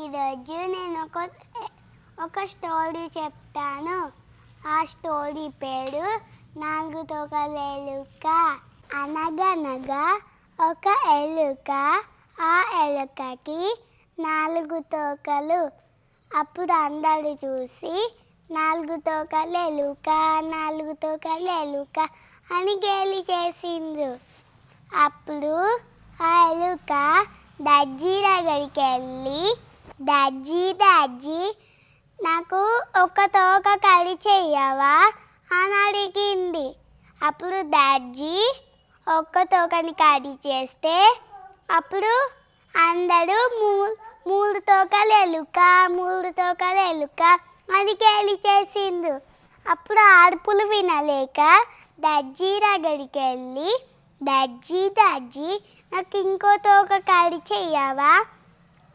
ఈరోజు నేను ఒక ఒక స్టోరీ చెప్తాను. ఆ స్టోరీ పేరు నాలుగు తోకల ఎలుక అనగనగా ఒక ఎలుక ఆ ఎలుకకి నాలుగు తోకలు. అప్పుడు అందరు చూసి నాలుగు తోకల ఎలుక నాలుగు తోకల ఎలుక అని గేలి చేసిండ్రు. అప్పుడు ఆ ఎలుక దర్జీ దగ్గరికి వెళ్ళి డాడ్జీ డాడ్జీ నాకు ఒక తోక కడి చెయ్యవా అని అడిగింది. అప్పుడు డాడ్జీ ఒక్క తోకని కడి చేస్తే అప్పుడు అందరూ మూ మూడు తోకలు ఎలుక మూడు తోకలు ఎలుక అని గేలి చేసిండు అప్పుడు ఆర్పులు వినలేక దర్జీ దగ్గరికి వెళ్ళి దర్జీ దర్జీ నాకు ఇంకో తోక కడి చెయ్యవా?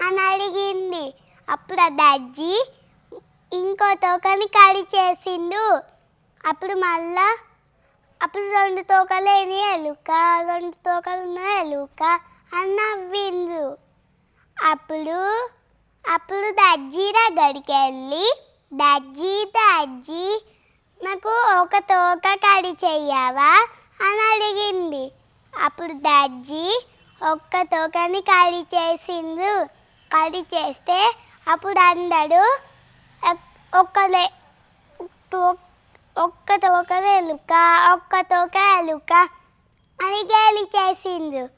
అని అడిగింది. అప్పుడు ఆ దర్జీ ఇంకో తోకని కడి చేసిండు. అప్పుడు మళ్ళా అప్పుడు రెండు తోకలేని ఎలుక రెండు తోకలు ఉన్న ఎలుక అని నవ్విండు అప్పుడు అప్పుడు దర్జీ దగ్గరికి వెళ్ళి దర్జీ దర్జీ నాకు ఒక తోక కడి చెయ్యవా? అని అడిగింది. అప్పుడు దర్జీ ఒక్క తోకని కడి చేసిండు కడి చేస్తే అప్పుడు అందరూ ఎక్- ఒక్కలే ఒక్క తోక ఎలుక ఒక్క తోక ఎలుక అని గేలి చేసిండ్రు.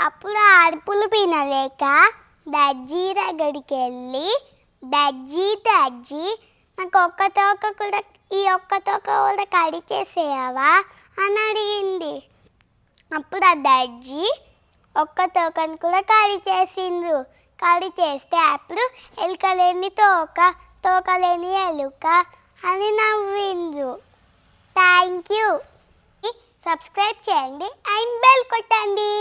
అప్పుడు అరుపులు వినలేక దర్జీ దగ్గరికి వెళ్ళి దర్జీ దర్జీ నాకు ఒక్క తోక కూడా ఈ ఒక్క తోక కూడా కడి చేసేయవా అని అడిగింది. అప్పుడు ఆ దర్జీ ఒక్క తోకను కూడా కడి చేసిండ్రు. కడి చేస్తే అప్పుడు ఎలుకలేని తోక తోకలేని ఎలుక అని నవ్విందు. థ్యాంక్ యూ సబ్స్క్రైబ్ చేయండి. అండ్ బెల్ కొట్టండి.